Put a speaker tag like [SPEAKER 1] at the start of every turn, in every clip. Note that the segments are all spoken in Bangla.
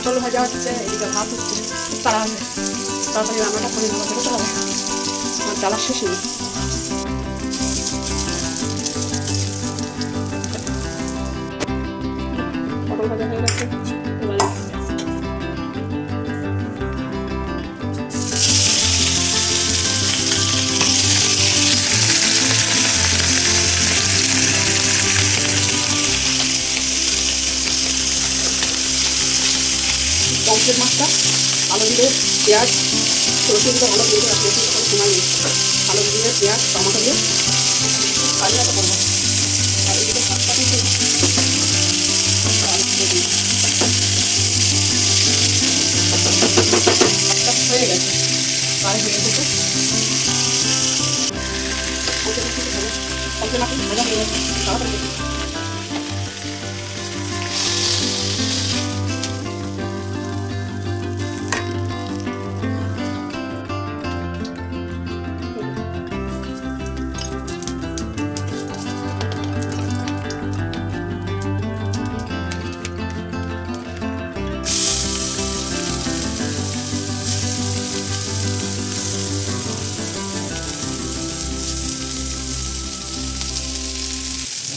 [SPEAKER 1] পটল ভাজা হচ্ছে, এদিকে ভাত হচ্ছে। তারা তাড়াতাড়ি রান্নাটা করে নেওয়া যেতে হবে আমার জ্বালা শেষ নেই পমফ্রেট মাছটা, আলু দিয়ে পেঁয়াজ, রসুন দিয়ে আলু দিয়ে রাখি রসুন তখন সময় আলু দিয়ে পেঁয়াজ, টমেটো দিয়ে কালিয়াটা করব আর এদিকে ভাতটা দিয়ে হয়ে গেছে। তাই মাছ ভাজা হয়ে গেছে। তাড়াতাড়ি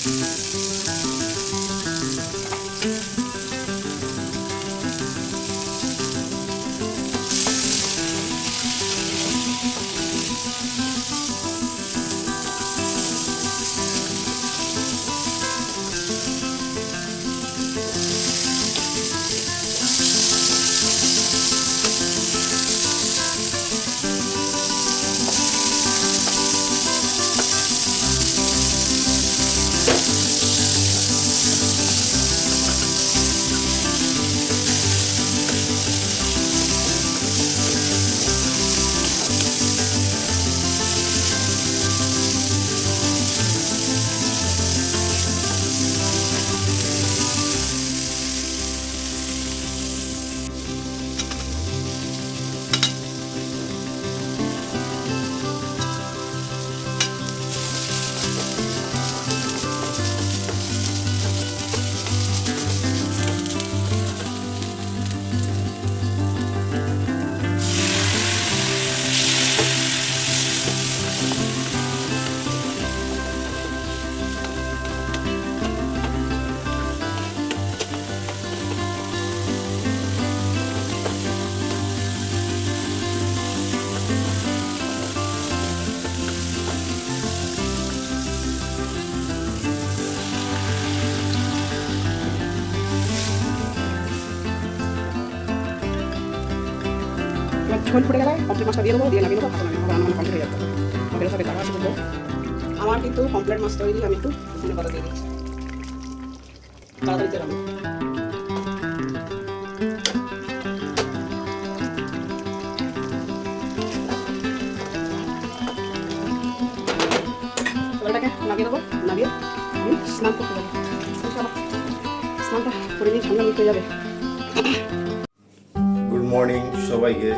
[SPEAKER 1] うん。ঝোল ফুটে গেলে কমপ্লিট মাছটা দিয়ে দেবো, দিয়ে নামিয়ে দেবো ভাত নামিয়ে রান্না কমপ্লিট হয়ে যাবে। সাথে তারা আছে বলব আমার কিন্তু কমপ্লিট মাছ তৈরি, আমি একটু পাতা দিয়ে দিচ্ছি।
[SPEAKER 2] গুড মর্নিং সবাইকে।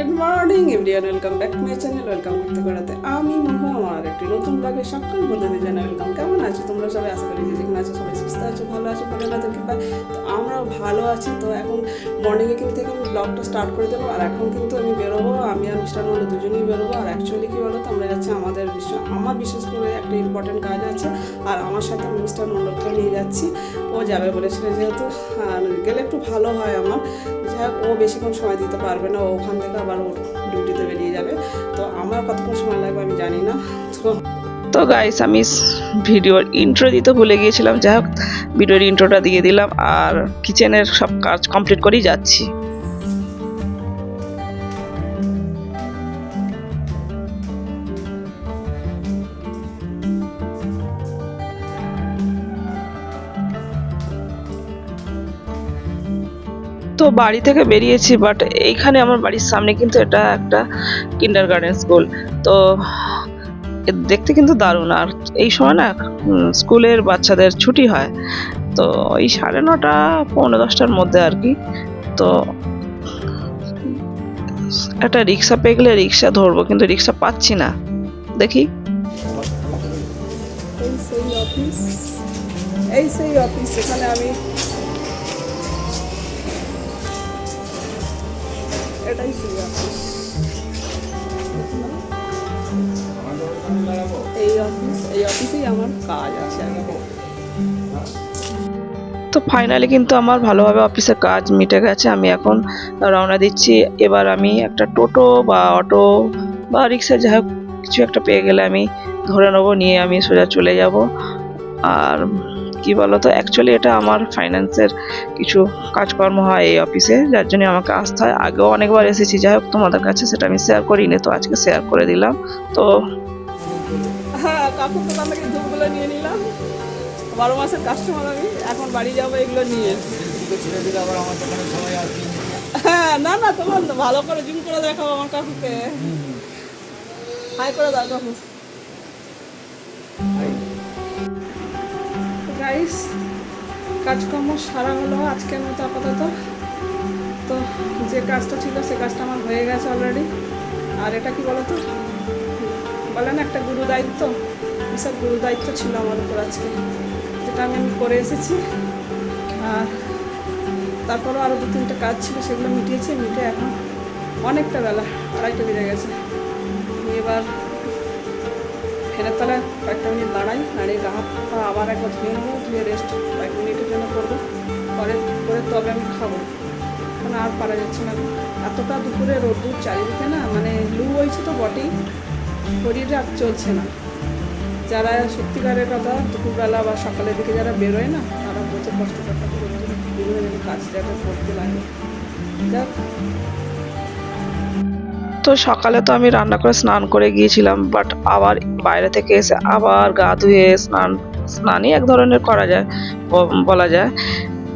[SPEAKER 1] Good morning everyone welcome back to my channel welcome করতে করাতে আমি মহা, আমার একটি নতুন ব্লগে সকল বন্ধুদের জানাই ওয়েলকাম কেমন আছো তোমরা সবাই? আশা করি যেখানে আছো সবাই সুস্থ আছো, ভালো আছো ভালো না তো কৃপা তো আমরাও ভালো আছি। তো এখন মর্নিংয়ে কিন্তু থেকে আমি ব্লগটা স্টার্ট করে দেবো। আর এখন কিন্তু আমি বেরোবো। আমি আর মিস্টার মন্ডল দুজনেই বেরোবো। আর অ্যাকচুয়ালি কী বলো? তো আমরা যাচ্ছি আমাদের বিশেষ- আমার বিশেষ করে একটা ইম্পর্টেন্ট কাজ আছে। আর আমার সাথে আমি মিস্টার মন্ডলকে নিয়ে যাচ্ছি। ও যাবে বলেছিল যেহেতু। আর গেলে একটু ভালো হয় আমার। যাই হোক, ও বেশিক্ষণ সময় দিতে পারবে না। ওখান থেকে আবার ডিউটিতে বেরিয়ে যাবে। তো আমার কতক্ষণ সময় লাগবে আমি জানি না। তো
[SPEAKER 3] তো গাইস আমি ভিডিওর ইন্ট্রো দিতে ভুলে গিয়েছিলাম। যাই হোক ভিডিওর ইন্ট্রোটা দিয়ে দিলাম আর কিচেনের সব কাজ কমপ্লিট করেই যাচ্ছি। তো বাড়ি থেকে বেরিয়েছি বাট এইখানে আমার বাড়ির সামনে কিন্তু এটা একটা কিন্ডার গার্ডেন স্কুল তো দেখতে কিন্তু দারুণ। আর এই সময় না স্কুলের বাচ্চাদের ছুটি হয়। তো এই সাড়ে নটা, পৌনে দশটার মধ্যে আর কি। তো একটা রিক্সা পেয়ে গেলে রিক্সা ধরবো, কিন্তু রিক্সা পাচ্ছি না। দেখি।
[SPEAKER 1] এই সেই অফিস এই সেই অফিস যেখানে আমি আমার কাজ আছে
[SPEAKER 3] তো ফাইনালি কিন্তু আমার ভালোভাবে অফিসের কাজ মিটে গেছে। আমি এখন রওনা দিচ্ছি। এবার আমি একটা টোটো বা অটো বা রিক্সা যাই হোক কিছু একটা পেয়ে গেলে আমি ধরে নেব, নিয়ে আমি সোজা চলে যাব। আর কি বলতো? অ্যাকচুয়ালি এটা আমার ফাইন্যান্সের কিছু কাজকর্ম হয় এই অফিসে যার জন্য আমাকে আসতে হয়। আগেও অনেকবার এসেছি, যাই হোক তোমাদের কাছে সেটা আমি শেয়ার করিনি, তো আজকে শেয়ার করে দিলাম। তো
[SPEAKER 1] হ্যাঁ কাকুর নিয়ে নিলাম। বারো মাসের কাস্টমার আমি, এখন বাড়ি যাব, এগুলো নিয়ে। হ্যাঁ না না, তোমার ভালো করে জুম করে দেখাবো আমার কাকুকে। হাই করে দাও কাকু। গাইস কাজকর্ম সারা হলো আজকের মতো আপাতত। তো যে কাজটা ছিল সে কাজটা আমার হয়ে গেছে অলরেডি আর এটা কি বলতো? বলে না, একটা গুরু দায়িত্ব। বিশাল গুরু দায়িত্ব ছিল আমার উপর আজকে। যেটা আমি আমি করে এসেছি। আর তারপরও আরও দু তিনটে কাজ ছিল, সেগুলো মিটিয়েছি, মিটে এখন অনেকটা বেলা, আড়াইটা বেজে গেছে। এবার ফেরার তলায় কয়েকটা মিনিট দাঁড়াই, দাঁড়িয়ে গা হাত পা আবার একবার ধুয়ে নেব ধুয়ে রেস্ট কয়েক মিনিটের জন্য করব। পরে করে তবে আমি খাব। এখন আর পারা যাচ্ছে না। এতটা দুপুরে রোদ্দুর চারিদিকে না মানে লু হয়েছে তো বটেই। শরীরে আর চলছে না। যারা সত্যিকারের কথা দুপুরবেলা বা সকালের দিকে যারা বেরোয় না, তারা প্রচুর কষ্ট করতে বিভিন্ন কাজ যাতে করতে লাগে। যাক
[SPEAKER 3] তো সকালে তো আমি রান্না করে স্নান করে গিয়েছিলাম বাট আবার বাইরে থেকে এসে আবার গা ধুয়ে স্নান, স্নানই এক ধরনের করা যায় বলা যায়।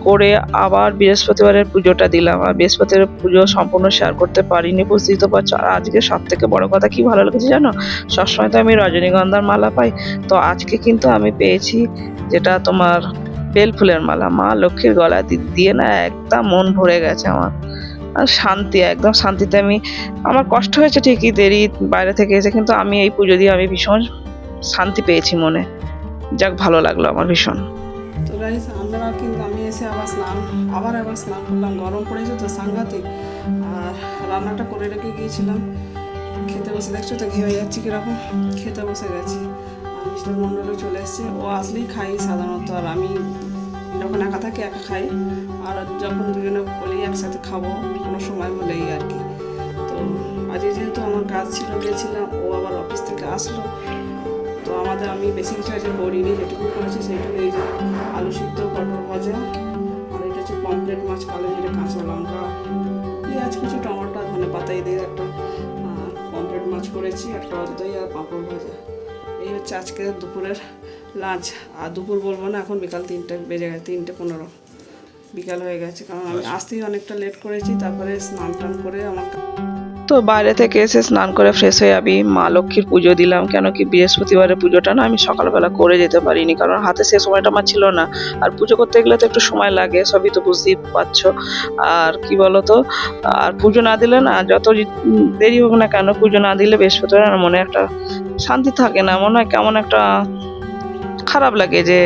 [SPEAKER 3] করে আবার বৃহস্পতিবারের পুজোটা দিলাম, আর বৃহস্পতিবারের পুজো সম্পূর্ণ শেয়ার করতে পারিনি, বুঝতেই পারছ। আর আজকে সব থেকে বড় কথা কি ভালো লেগেছে জানো? সবসময় তো আমি রজনীগন্ধার মালা পাই, তো আজকে কিন্তু আমি পেয়েছি যেটা তোমার বেল ফুলের মালা। মা লক্ষ্মীর গলায় দি- দিয়ে না একদম মন ভরে গেছে আমার। শান্তি, একদম শান্তিতে আমি, আমার কষ্ট হয়েছে ঠিকই দেরি বাইরে থেকে এসে, কিন্তু আমি এই পুজো দিয়ে আমি ভীষণ শান্তি পেয়েছি মনে। যাক, ভালো লাগল আমার ভীষণ।
[SPEAKER 1] তো গাইস আমরা কিন্তু, আমি এসে আবার স্নান, আবার আবার স্নান করলাম। গরম পড়েছে তো সাংঘাতিক। আর রান্নাটা করে রেখে গিয়েছিলাম। খেতে বসে দেখছ তো, ঘেমে যাচ্ছি কীরকম? খেতে বসে গেছি। মিস্টার মণ্ডলও চলে এসছে। ও আসলেই খাই সাধারণত। আর আমি যখন একা থাকি, একা খাই। আর যখন দুজনে বলি একসাথে খাব কোনো সময় হলেই আর কি। তো আজকে যেহেতু আমার কাজ ছিল, গেছিলাম, ও আবার অফিস থেকে আসলো। তো আমাদের আমি বেশি কিছু আজকে করিনি, যেটুকু করেছি সেইটুকু এই যে আলু সিদ্ধ, পটল ভাজা, আর এটা হচ্ছে পমপ্লেট মাছ, কালো জিরে, কাঁচা লঙ্কা, পেঁয়াজ কিছু টমেটো, ধনে পাতাই দিয়ে একটা পমপ্লেট মাছ করেছি, একটা অর্ধই আর পাঁপড় ভাজা। এই হচ্ছে আজকে দুপুরের লাঞ্চ। আর দুপুর বলব না, এখন বিকাল তিনটে, বেজে গেছে তিনটে পনেরো। বিকাল হয়ে গেছে কারণ আমি আসতেই অনেকটা লেট করেছি তারপরে স্নান টান করে আমার
[SPEAKER 3] তো বাইরে থেকে এসে স্নান করে ফ্রেশ হয়ে আমি মা লক্ষ্মীর পুজো দিলাম কেন কি বৃহস্পতিবারের পুজোটা না আমি সকালবেলা করে যেতে পারিনি কারণ হাতে সে সময়টা আমার ছিল না। আর পুজো করতে গেলে তো একটু সময় লাগে সবই তো বুঝতেই পারছ। আর কি বলতো আর পুজো না দিলে না যত দেরি হোক না কেন পুজো না দিলে বৃহস্পতিবার মনে একটা শান্তি থাকে না মনে হয় কেমন একটা খারাপ লাগে যে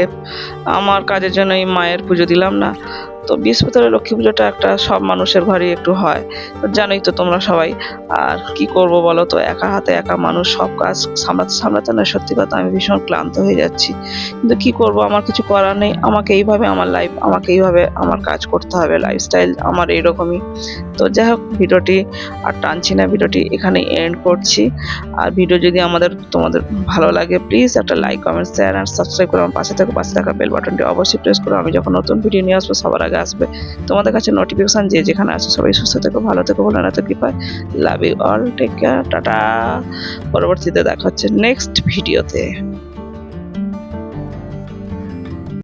[SPEAKER 3] আমার কাজের জন্য এই মায়ের পুজো দিলাম না। তো বৃহস্পতিবার লক্ষ্মী পুজোটা একটা সব মানুষের ঘরেই একটু হয়। জানোই তো তোমরা সবাই, আর কি করব বলো তো? একা হাতে একা মানুষ সব কাজ সামলাতে সামলাতে না সত্যি কথা আমি ভীষণ ক্লান্ত হয়ে যাচ্ছি। কিন্তু কি করব? আমার কিছু করার নেই। আমাকে এইভাবে আমার লাইফ আমাকে এইভাবে আমার কাজ করতে হবে লাইফস্টাইল আমার এইরকমই। তো যাই হোক, ভিডিওটি আর টানছি না, ভিডিওটি এখানে এন্ড করছি। আর ভিডিও যদি আমাদের, তোমাদের ভালো লাগে প্লিজ একটা লাইক কমেন্ট শেয়ার আর সাবস্ক্রাইব করে আমার পাশে থাকো। পাশে থাকা বেল বাটনটি অবশ্যই প্রেস করো। আমি যখন নতুন ভিডিও নিয়ে আসব, সবার আগে আসবে। তোমাদের কাছে নোটিফিকেশন যে যেখানে আছে সবাই সুস্থ থেকো, ভালো থেকো ভালো না তো কৃপায়। Love you all take care tata. পরবর্তীতে দেখা হচ্ছে নেক্সট ভিডিওতে